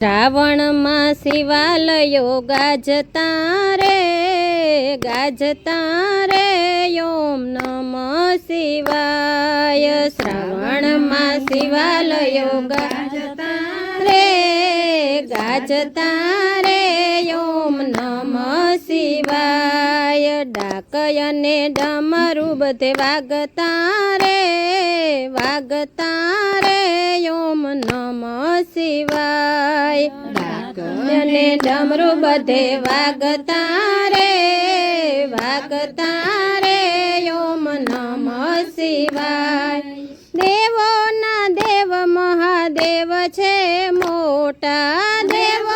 શ્રાવણમાં શિવાલયો ગાજતા રે ગાજતા રે, ઓમ નમ શિવાય. શ્રાવણમાં શિવાલયો ગાજતા રે ગાજતા રે, ઓમ નમ શિવાય. ડાકયને ડમરું બધે વાગતા રે વાગતા રે, ઓમ નમ શિવાય. ડાકને ડમરું બધે વાગતા રે વાગતા રે ઓમ નમ શિવાય. દેવોના દેવ મહાદેવ છે, મોટા દેવ.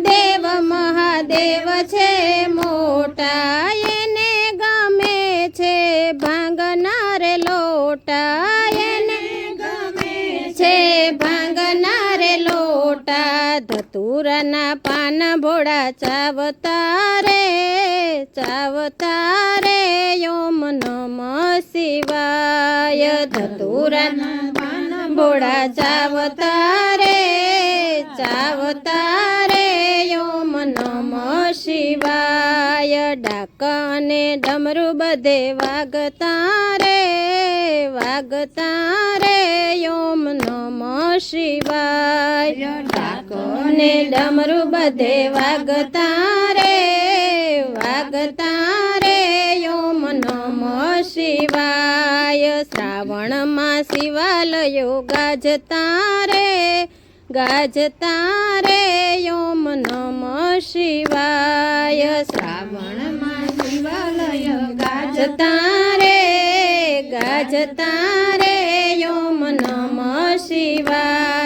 દેવ મહાદેવ છે, મોટા એને ગમે છે, ભાંગનાર લોટા એને ગમે છે લોટા ધતુરાના પાન ભોળા ચાવતા રે ચાવતા રે ઓમ નમ શિવાય. ધતુરાના પાન ભોળા ચાવતા રે ચાવતા રે ઓમ નમ શિવાય. ડાક અને ડમરુ બધે વાગતા રે વાગતા રે ઓમ નમ શિવાય. ડાક અને ડમરું બધે વાગતા રે વાગતા રે ઓમ નમ શિવાય શ્રાવણમાં શિવાલયો ગાજતા રે ગાજતા રે ઓમ નમ શિવાય શ્રાવણમાં શિવાલય ગાજતા રે ગાજતા રે ઓમ નમ શિવાય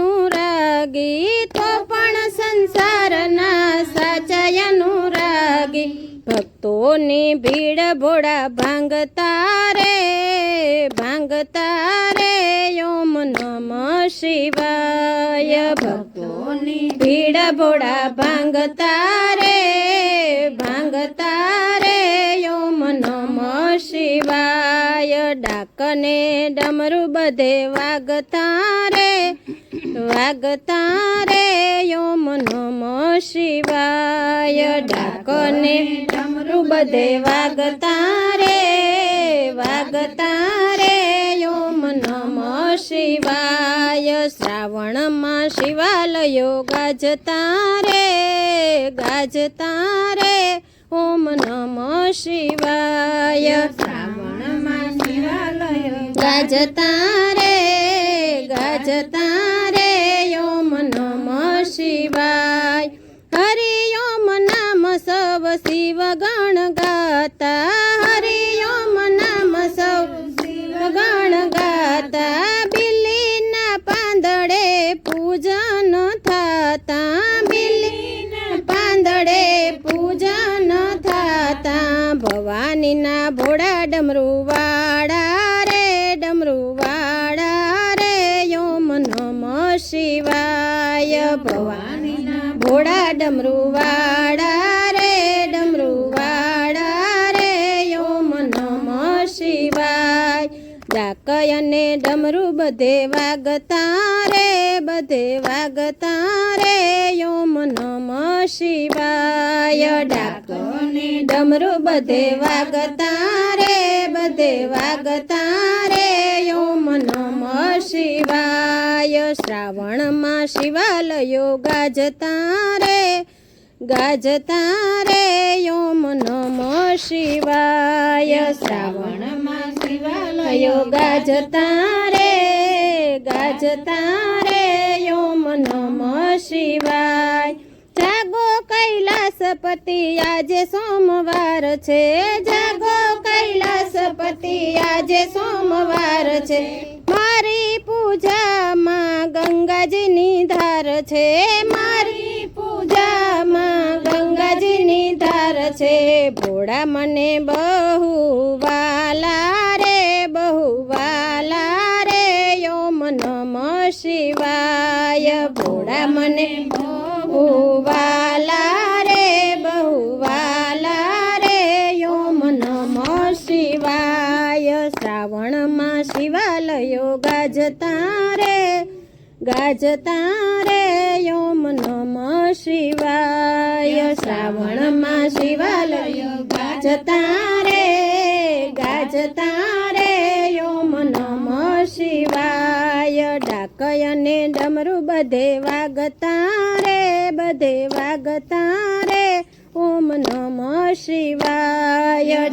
અનુરાગી તો પણ સંસારના સાચા અનુરાગી. ભક્તોની ભીડ ભોળા ભાંગતા રે ભાંગતા રે ઓમ નમ શિવાય. ભક્તોની ભીડ ભોળા ભાંગતા રે ભાંગતા રે ઓમ નમ શિવાય. ડાકને ડમરું બધે વાગતા રે વાગતા રે ઓમ નમ શિવાય ડાકને ડમરું બધે વાગતા રે વાગતા રે ઓમ નમ શિવાય શ્રાવણમાં શિવાલયો ગાજતા રે ગાજતા રે ઓમ નમ શિવાય. શ્રાવણમાં શિવાલયો ગાજતા રે ગાજતા શિવ ગણ ગાતા હરિ ઓમ નામ સૌ. શિવ ગણ ગાતા બિલીના પાંદડે પૂજન થાતા. બિલીના પાંદડે પૂજન થાતા. ભવાનીના ભોળા ડમરું વાળા રે ડમરું રે, ઓમ નમ શિવાય. ભવાનીના ભોળા ડમરું ડાકય અને ડમરું બધે વાગતા રે બધે વાગતા રે ઓમ નમ શિવાય. ડાકને ડમરું બધે વાગતા રે બધે વાગતા રે ઓમ નમ શિવાય. શ્રાવણમાં શિવાલયો ગાજતા રે ગાજતા રે ઓમ નમ શિવાય. શ્રાવણમાં શિવાલયો ગાજતા રે ગાજતા રે ઓમ નમ શિવાય. જાગો કૈલાસપતિ, આજે સોમવાર છે. જાગો કૈલાસપતિ, આજે સોમવાર છે. મારી પૂજામાં ગંગાજીની ધાર છે. મારી પૂજામાં ગંગાજીની ધાર છે. ભોળા મને બહુ શિવાય ભોળા મને બહુવાલા રે બહુવાલા રે, યોમ નમ શિવાય. શ્રાવણમાં શિવાલયો ગાજતા રે ગાજતા રે, યોમ નમ શિવાય. શ્રાવણમાં શિવાલયો ગાજતા ને ડમરું બધે વાગતા રે, બધે વાગતા રે. ઓમ નમ શિવાય.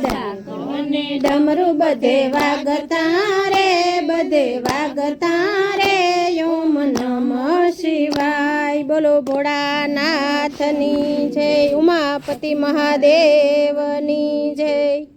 ને ડમરું બધે વાગતા રે, બધે વાગતા રે. ઓમ નમ શિવાય. બોલો ભોળાનાથની જય, ઉમાપતિ મહાદેવની જય.